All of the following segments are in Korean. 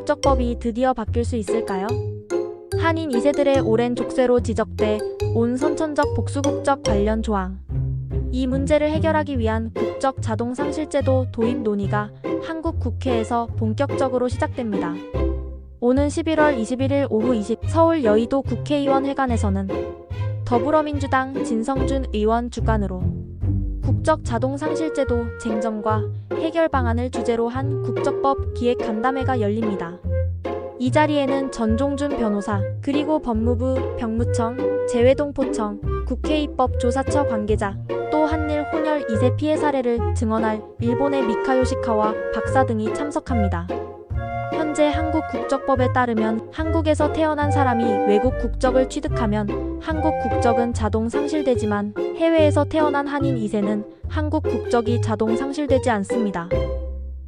국적법이 드디어 바뀔 수 있을까요? 한인 2세들의 오랜 족쇄로 지적돼 온 선천적 복수국적 관련 조항. 이 문제를 해결하기 위한 국적 자동 상실제도 도입 논의가 한국 국회에서 본격적으로 시작됩니다. 오는 11월 21일 오후 20 서울 여의도 국회의원 회관에서는 더불어민주당 진성준 의원 주관으로 국적 자동 상실제도 쟁점과 해결 방안을 주제로 한 국적법 기획 간담회가 열립니다. 이 자리에는 전종준 변호사, 그리고 법무부, 병무청, 재외동포청, 국회 입법조사처 관계자, 또 한일 혼혈 2세 피해 사례를 증언할 일본의 미카 요시카와 박사 등이 참석합니다. 현재 한국 국적법에 따르면 한국에서 태어난 사람이 외국 국적을 취득하면 한국 국적은 자동 상실되지만 해외에서 태어난 한인 2세는 한국 국적이 자동 상실되지 않습니다.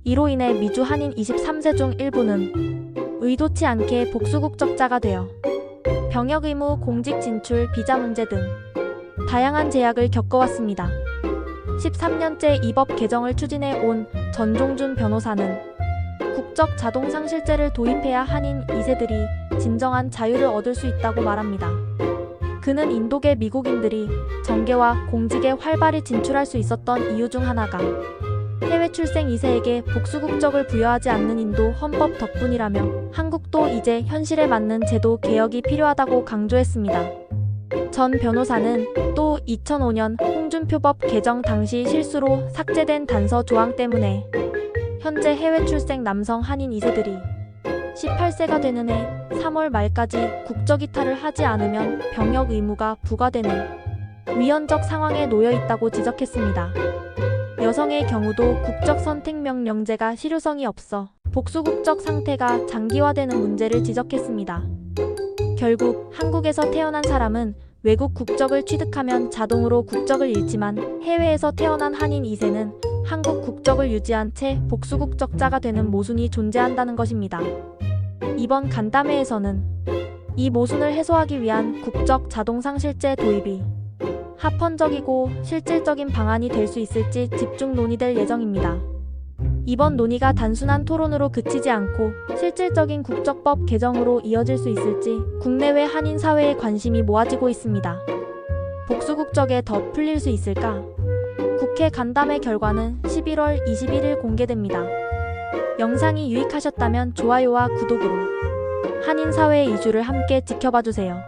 이로 인해 미주 한인 23세 중 일부는 의도치 않게 복수국적자가 되어 병역 의무, 공직 진출, 비자 문제 등 다양한 제약을 겪어왔습니다. 13년째 이 법 개정을 추진해 온 전종준 변호사는 국적 자동 상실제를 도입해야 한인 2세들이 진정한 자유를 얻을 수 있다고 말합니다. 그는 인도계 미국인들이 정계와 공직에 활발히 진출할 수 있었던 이유 중 하나가 해외 출생 2세에게 복수국적을 부여하지 않는 인도 헌법 덕분이라며 한국도 이제 현실에 맞는 제도 개혁이 필요하다고 강조했습니다. 전 변호사는 또 2005년 홍준표법 개정 당시 실수로 삭제된 단서 조항 때문에 현재 해외 출생 남성 한인 2세들이 18세가 되는 해 3월 말까지 국적 이탈을 하지 않으면 병역 의무가 부과되는 위헌적 상황에 놓여 있다고 지적했습니다. 여성의 경우도 국적 선택 명령제가 실효성이 없어 복수 국적 상태가 장기화되는 문제를 지적했습니다. 결국 한국에서 태어난 사람은 외국 국적을 취득하면 자동으로 국적을 잃지만 해외에서 태어난 한인 2세는 한국 국적을 유지한 채 복수 국적자가 되는 모순이 존재한다는 것입니다. 이번 간담회에서는 이 모순을 해소하기 위한 국적 자동 상실제 도입이 합헌적이고 실질적인 방안이 될 수 있을지 집중 논의될 예정입니다. 이번 논의가 단순한 토론으로 그치지 않고 실질적인 국적법 개정으로 이어질 수 있을지 국내외 한인 사회의 관심이 모아지고 있습니다. 복수국적에 더 풀릴 수 있을까? 국회 간담회 결과는 11월 21일 공개됩니다. 영상이 유익하셨다면 좋아요와 구독으로 한인 사회의 이슈를 함께 지켜봐 주세요.